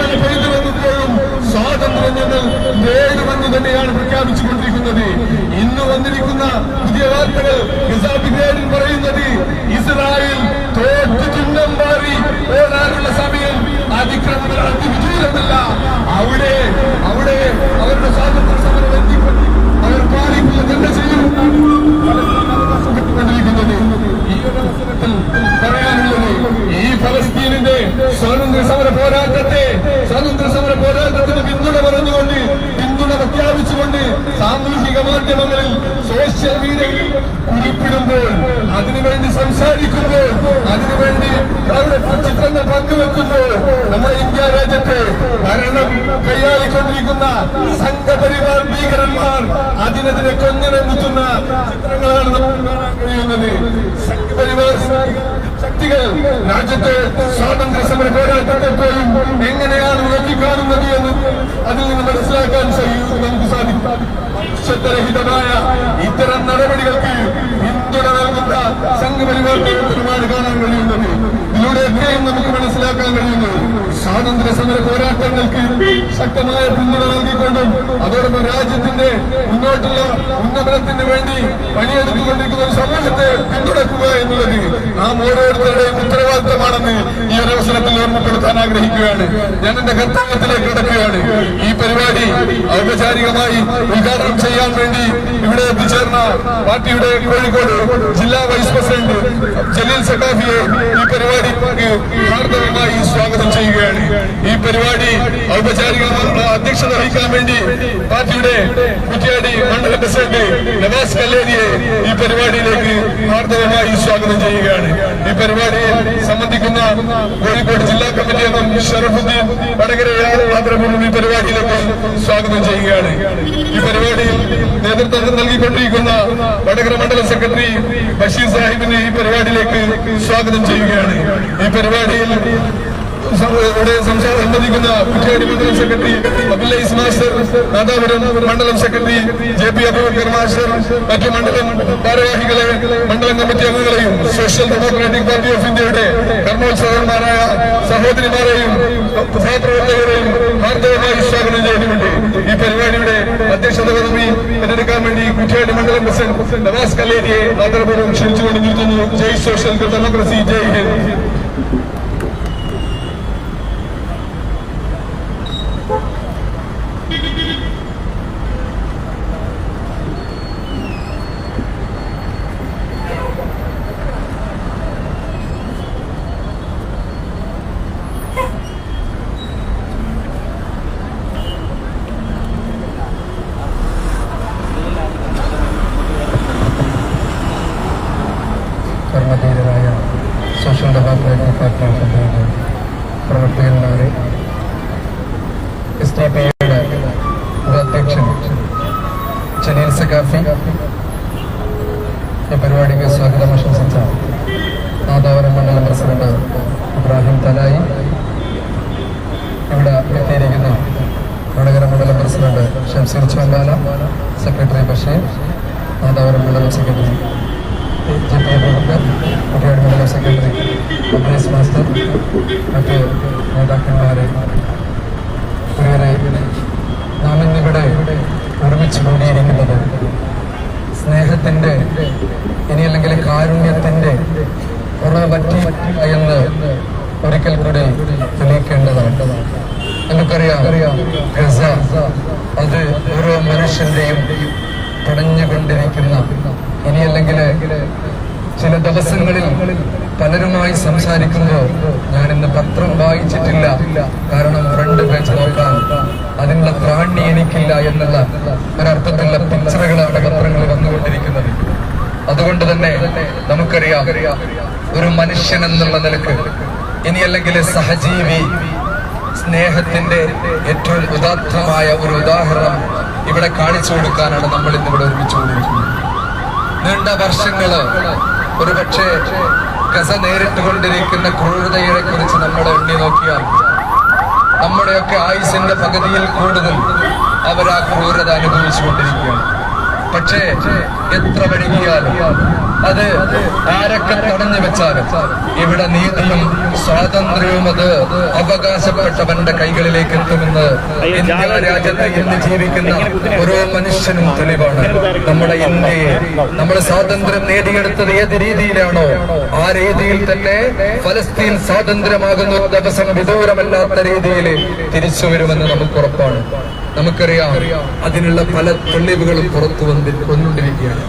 വന്നപ്പോഴും സ്വാതന്ത്ര്യം ഞങ്ങൾ നേടുമെന്ന് തന്നെയാണ് പ്രഖ്യാപിച്ചുകൊണ്ടിരിക്കുന്നത്. ഇന്ന് വന്നിരിക്കുന്ന പുതിയ വാർത്തകൾ പറയുന്നത് ഇസ്രായേൽ തോറ്റു ചിഹ്നം മാറി ഓടാനുള്ള സമയം അതിക്രമങ്ങൾ അതിവിദൂരമല്ല അവിടെ അവിടെ അവരുടെ സ്വാതന്ത്ര്യ സമരം എത്തിപ്പെട്ടി അവർ പാലിക്കുക തന്നെ ചെയ്യും ഈ ഒരു അവസരത്തിൽ പറയാനുള്ളത് ഈ ഫലസ്തീനിന്റെ സ്വാതന്ത്ര്യ സമര പോരാട്ടത്തെ സ്വാതന്ത്ര്യ സമര പോരാട്ടത്തിന് പിന്തുണ പറഞ്ഞുകൊണ്ട് പിന്തുണ പ്രഖ്യാപിച്ചുകൊണ്ട് സാമൂഹിക മാധ്യമങ്ങളിൽ സോഷ്യൽ മീഡിയയിൽ കുറിപ്പിടുമ്പോൾ അതിനുവേണ്ടി സംസാരിക്കുമ്പോൾ അതിനുവേണ്ടി അവരുടെ ചിത്രങ്ങൾ പങ്കുവെക്കുമ്പോൾ നമ്മുടെ ഇന്ത്യ രാജ്യത്തെ ഭരണം കൈയാളിക്കൊണ്ടിരിക്കുന്ന സംഘപരിവാർ ഭീകരന്മാർ അതിനെതിരെ കൊഞ്ഞനം കുത്തുന്ന ചിത്രങ്ങളാണ് നമുക്ക് കാണാൻ കഴിയുന്നത്. സംഘപരിവാർ ശക്തികൾ രാജ്യത്തെ സ്വാതന്ത്ര്യ സമര പോരാട്ടത്തെ പോലും എങ്ങനെയാണ് മനുഷ്യത്വരഹിതമായ ഇത്തരം നടപടികൾക്ക് പിന്തുണ നൽകുന്ന സംഘപരിവാർ ഒരുപാട് കാണാൻ കഴിയുന്നത്. ഇതിലൂടെയൊക്കെയും നമുക്ക് മനസ്സിലാക്കാൻ കഴിയുന്നത് സ്വാതന്ത്ര്യ സമര പോരാട്ടങ്ങൾക്ക് ശക്തമായ പിന്തുണ നൽകിക്കൊണ്ടും അതോടൊപ്പം രാജ്യത്തിന്റെ മുന്നോട്ടുള്ള ഉന്നമനത്തിന് വേണ്ടി പണിയെടുത്തുകൊണ്ടിരിക്കുന്ന ഒരു സമൂഹത്തെ പിന്തുണക്കുക എന്നുള്ളത് നാം ഓരോരുത്തരുടെയും ഉത്തരവാദിത്തമാണെന്ന് ഓർമ്മപ്പെടുത്താൻ ആഗ്രഹിക്കുകയാണ്. ഞാൻ എന്റെ കർത്തവ്യത്തിലേക്ക് കിടക്കുകയാണ്. ഈ പരിപാടി ഔപചാരികമായി ഉദ്ഘാടനം ചെയ്യാൻ വേണ്ടി ഇവിടെ എത്തിച്ചേർന്ന പാർട്ടിയുടെ കോഴിക്കോട് ജില്ലാ വൈസ് പ്രസിഡന്റ് ജലീൽ സക്കാഫിയെ ഈ പരിപാടിക്ക് ഹാർദവമായി സ്വാഗതം ചെയ്യുകയാണ്. ഈ പരിപാടി ഔപചാരികമായ അധ്യക്ഷത വഹിക്കാൻ വേണ്ടി പാർട്ടിയുടെ കുറ്റിയാടി മണ്ഡല പ്രസിഡന്റ് നവാസ് കല്ലേരിയെ ഈ പരിപാടിയിലേക്ക് ഹാർദവമായി സ്വാഗതം ചെയ്യുകയാണ്. ഈ സംബന്ധിക്കുന്ന കോഴിക്കോട് ജില്ലാ കമ്മിറ്റി അംഗം ഷറഫുദ്ദീൻ വടകര ആദരപൂർവം ഈ പരിപാടിയിലേക്ക് സ്വാഗതം ചെയ്യുകയാണ്. ഈ പരിപാടിയിൽ നേതൃത്വം നൽകിക്കൊണ്ടിരിക്കുന്ന വടകര മണ്ഡല സെക്രട്ടറി ബഷീർ സാഹിബിനെ ഈ പരിപാടിയിലേക്ക് സ്വാഗതം ചെയ്യുകയാണ്. ഈ പരിപാടിയിൽ ഇവിടെ സംബന്ധിക്കുന്ന കുറ്റിയാടി മണ്ഡലം സെക്രട്ടറി അബ്ദുല്ലൈസ് മാസ്റ്റർ നാദാപുരം മണ്ഡലം secretary J P Aboobacker master മറ്റു മണ്ഡലം ഭാരവാഹികളെ മണ്ഡലം കമ്മിറ്റി അംഗങ്ങളെയും സോഷ്യൽ ഡെമോക്രാറ്റിക് പാർട്ടി ഓഫ് ഇന്ത്യയുടെ കർമ്മോത്സവന്മാരായ സഹോദരിമാരെയും സഹപ്രവർത്തകരെയും ഹാർദവമായി സ്വാഗതം ചെയ്യുന്നുണ്ട്. ഈ പരിപാടിയുടെ അധ്യക്ഷത പദവി തിരഞ്ഞെടുക്കാൻ വേണ്ടി കുറ്റിയാടി മണ്ഡലം പ്രസിഡന്റ് നവാസ് കല്ലേരിയെ ആദരപൂർവം ക്ഷണിച്ചുകൊണ്ട് നിർത്തുന്നു. ജയ് സോഷ്യൽ ഡെമോക്രസി ജയ് ഹിന്ദ്. കർമ്മധീരരായ സോഷ്യൽ ഡെമോക്രാറ്റിക് പാർട്ടി ഓഫ് ഇന്ത്യയുടെ പ്രവർത്തകന്മാരെ എസ് ഡി പി യുടെ ഉപാധ്യക്ഷൻ ജലീൽ ഈ പരിപാടിക്ക് സ്വാഗതം ആശംസിച്ച നാദാവരം മണ്ഡലം പ്രസിഡന്റ് ഇബ്രാഹിം തലായി. ഇവിടെ എത്തിയിരിക്കുന്ന വടകര മണ്ഡലം പ്രസിഡന്റ് ഷംസീർ ചോമ്പാല സെക്രട്ടറി ബഷീർ നാദാവരം മണ്ഡലം secretary J P Aboobacker Kuttiyadi മണ്ഡലം സെക്രട്ടറി അബ്രേസ് മാസ്റ്റർ മറ്റ് നേതാക്കന്മാരെ. പ്രിയരെ നാം ഇന്നിവിടെ ഒരുമിച്ച് കൂടിയിരിക്കുന്നത് സ്നേഹത്തിന്റെ ഇനിയല്ലെങ്കിൽ കാരുണ്യത്തിന്റെ കുറവ് പറ്റി എന്ന് ഒരിക്കൽ കൂടി തെളിയിക്കേണ്ടതാണ് നമുക്കറിയാം ഗസ അത് ഓരോ മനുഷ്യന്റെയും തടഞ്ഞുകൊണ്ടിരിക്കുന്ന ഇനിയല്ലെങ്കിൽ ചില ദിവസങ്ങളിൽ പലരുമായി സംസാരിക്കുമ്പോൾ ഞാൻ ഇന്ന് പത്രം വായിച്ചിട്ടില്ല. കാരണം ഫ്രണ്ട് പേജ് നോക്കാം. അതിനുള്ള പ്രാണി എനിക്കില്ല എന്നുള്ള ഒരർത്ഥത്തിലുള്ള പിക്ചറുകളാണ് പത്രങ്ങൾ വന്നുകൊണ്ടിരിക്കുന്നത്. അതുകൊണ്ട് തന്നെ നമുക്കറിയാം ഒരു മനുഷ്യൻ എന്നുള്ള നിലയ്ക്ക് ഇനി അല്ലെങ്കിൽ സഹജീവി സ്നേഹത്തിന്റെ ഏറ്റവും ഉദാത്തമായ ഒരു ഉദാഹരണം ഇവിടെ കാണിച്ചു കൊടുക്കാനാണ് നമ്മൾ ഇന്ന് ഇവിടെ ഒരുമിച്ച് കൊണ്ടിരിക്കുന്നത് നീണ്ട വർഷങ്ങൾ ഒരുപക്ഷെ ഗസ നേരിട്ടുകൊണ്ടിരിക്കുന്ന ക്രൂരതയെ കുറിച്ച് നമ്മൾ എണ്ണി നോക്കിയാൽ നമ്മുടെയൊക്കെ ആയുസിന്റെ പകുതിയിൽ കൂടുതൽ അവർ ആ ക്രൂരത അനുഭവിച്ചുകൊണ്ടിരിക്കുകയാണ്. പക്ഷേ എത്ര വഴുകിയാലും അത് ആരൊക്കെ തടഞ്ഞു വെച്ചാലും ഇവിടെ നീതിയും സ്വാതന്ത്ര്യവും അത് അവകാശപ്പെട്ടവന്റെ കൈകളിലേക്ക് എത്തുമെന്ന് ഇന്ത്യ രാജ്യത്ത് ഇന്ന് ജീവിക്കുന്ന ഓരോ മനുഷ്യനും തെളിവാണ്. നമ്മുടെ ഇന്ത്യയെ നമ്മൾ സ്വാതന്ത്ര്യം നേടിയെടുത്തത് ഏത് രീതിയിലാണോ ആ രീതിയിൽ തന്നെ ഫലസ്തീൻ സ്വാതന്ത്ര്യമാകുന്ന ഒരു ദിവസം വിദൂരമല്ലാത്ത രീതിയിൽ തിരിച്ചു വരുമെന്ന് നമുക്ക് ഉറപ്പാണ്. നമുക്കറിയാം അതിനുള്ള പല തെളിവുകളും പുറത്തു വന്നി വന്നുകൊണ്ടിരിക്കുകയാണ്.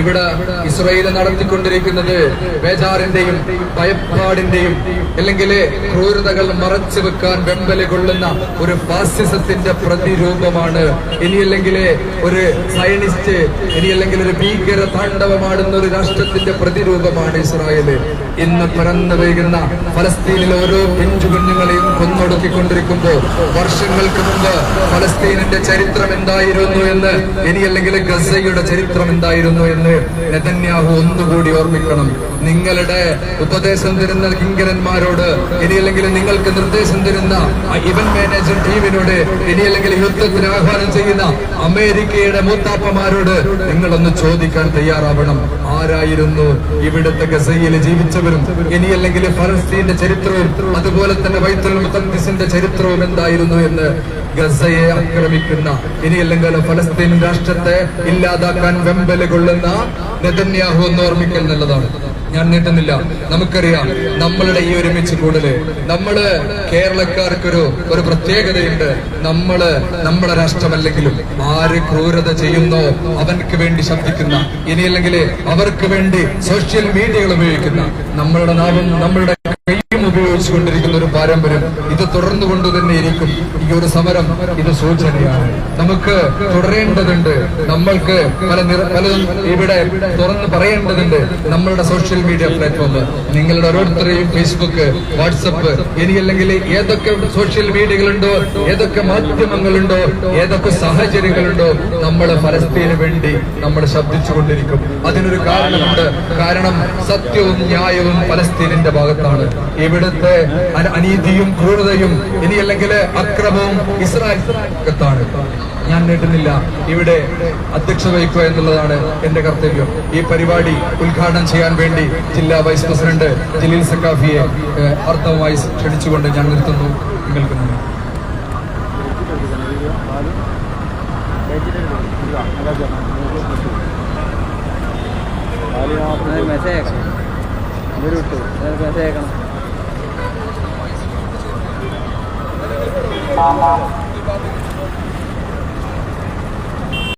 ഇവിടെ ഇസ്രയേൽ നടത്തിക്കൊണ്ടിരിക്കുന്നത് ബേജാറിന്റെയും ഭയപ്പാടിന്റെയും അല്ലെങ്കിൽ ക്രൂരതകൾ മറച്ചു വെക്കാൻ വെമ്പൽ കൊള്ളുന്ന ഒരു ഫാസിസത്തിന്റെ പ്രതിരൂപമാണ്. ഇനിയല്ലെങ്കിൽ ഒരു സയനിസ്റ്റ് ഇനിയല്ലെങ്കിൽ ഒരു ഭീകര താണ്ഡവമാടുന്ന ഒരു രാഷ്ട്രത്തിന്റെ പ്രതിരൂപമാണ് ഇസ്രായേൽ ഇന്ന് പിറന്നു വീഴുന്ന ഫലസ്തീനിലെ ഓരോ പിഞ്ചു കുഞ്ഞുങ്ങളെയും കൊന്നൊടുക്കിക്കൊണ്ടിരിക്കുമ്പോൾ വർഷങ്ങൾക്ക് മുമ്പ് ഫലസ്തീനിന്റെ ചരിത്രം എന്തായിരുന്നു എന്ന് ഇനിയല്ലെങ്കിൽ ഗസയുടെ ചരിത്രം എന്തായിരുന്നു എന്ന് നെതന്യാഹു ഒന്നുകൂടി ഓർമ്മിക്കണം. നിങ്ങളുടെ ഉപദേശം തരുന്ന കിങ്കരന്മാരോട് ഇനിയല്ലെങ്കിൽ നിങ്ങൾക്ക് നിർദ്ദേശം തരുന്ന ഇവൻ മാനേജർ ടീമിനോട് ഇനിയല്ലെങ്കിൽ യുദ്ധത്തിന് ആഹ്വാനം ചെയ്യുന്ന അമേരിക്കയുടെ മൂത്താപ്പമാരോട് നിങ്ങളൊന്ന് ചോദിക്കാൻ തയ്യാറാവണം. ആരായിരുന്നു ഇവിടുത്തെ ഗസയിൽ ജീവിച്ചവരും? ഇനിയല്ലെങ്കിൽ ഫലസ്തീന്റെ ചരിത്രവും അതുപോലെ തന്നെ വൈത്തുൽ മുത്തന്തിസിന്റെ ചരിത്രവും എന്തായിരുന്നു എന്ന് ഗസയെ ആക്രമിക്കുന്ന ഇനിയല്ലെങ്കിൽ ഫലസ്തീൻ രാഷ്ട്രത്തെ ഇല്ലാതാക്കാൻ വെമ്പൽ കൊള്ളുന്ന നെതന്യാഹു എന്ന് ഓർമ്മിക്കൽ എന്നുള്ളതാണ് ഞാൻ നീട്ടുന്നില്ല. നമുക്കറിയാം നമ്മളുടെ ഈ ഒരുമിച്ച് കൂടൽ നമ്മൾ കേരളക്കാർക്കൊരു ഒരു പ്രത്യേകതയുണ്ട്. നമ്മൾ നമ്മുടെ രാഷ്ട്രമല്ലെങ്കിലും ആര് ക്രൂരത ചെയ്യുന്നോ അവർക്ക് വേണ്ടി ശബ്ദിക്കുന്ന ഇനിയല്ലെങ്കിൽ അവർക്ക് വേണ്ടി സോഷ്യൽ മീഡിയകൾ ഉപയോഗിക്കുന്ന നമ്മളുടെ നാവും നമ്മളുടെ കൈയും ഉപയോഗിച്ചുകൊണ്ടിരിക്കുന്ന ഒരു പാരമ്പര്യം ഇത് തുടർന്നു കൊണ്ട് തന്നെ ഇരിക്കും. ഈ ഒരു സമരം ഇത് സൂചനയാണ്. നമുക്ക് തുടരേണ്ടതുണ്ട്. നമ്മൾക്ക് പല പലതും ഇവിടെ തുറന്ന് പറയേണ്ടതുണ്ട്. നമ്മളുടെ സോഷ്യൽ മീഡിയ പ്ലാറ്റ്ഫോം നിങ്ങളുടെ ഓരോരുത്തരെയും ഫേസ്ബുക്ക് വാട്സപ്പ് ഇനിയല്ലെങ്കിൽ ഏതൊക്കെ സോഷ്യൽ മീഡിയകളുണ്ടോ ഏതൊക്കെ മാധ്യമങ്ങളുണ്ടോ ഏതൊക്കെ സാഹചര്യങ്ങളുണ്ടോ നമ്മൾ ഫലസ്തീന് വേണ്ടി നമ്മൾ ശബ്ദിച്ചു ശബ്ദിച്ചുകൊണ്ടിരിക്കും. അതിനൊരു കാരണമുണ്ട്. കാരണം സത്യവും ന്യായവും ഫലസ്തീനിന്റെ ഭാഗത്താണ്. ഇവിടുത്തെ അന- അനീതിയും ക്രൂരതയും ഇനി അല്ലെങ്കിൽ അക്രമവും ഇസ്രായേൽ ഭാഗത്താണ് ഞാൻ നീട്ടുന്നില്ല. ഇവിടെ അധ്യക്ഷ വഹിക്കുക എന്നുള്ളതാണ് എന്റെ കർത്തവ്യം. ഈ പരിപാടി ഉദ്ഘാടനം ചെയ്യാൻ വേണ്ടി ജില്ലാ വൈസ് പ്രസിഡന്റ് ജലീൽ സക്കാഫിയെ അർത്ഥമായി ക്ഷണിച്ചുകൊണ്ട് ഞാൻ നിർത്തുന്നു. നിങ്ങൾക്ക് മെസ്സേജ് മെസ്സേജ് അയക്കണം. Thank you.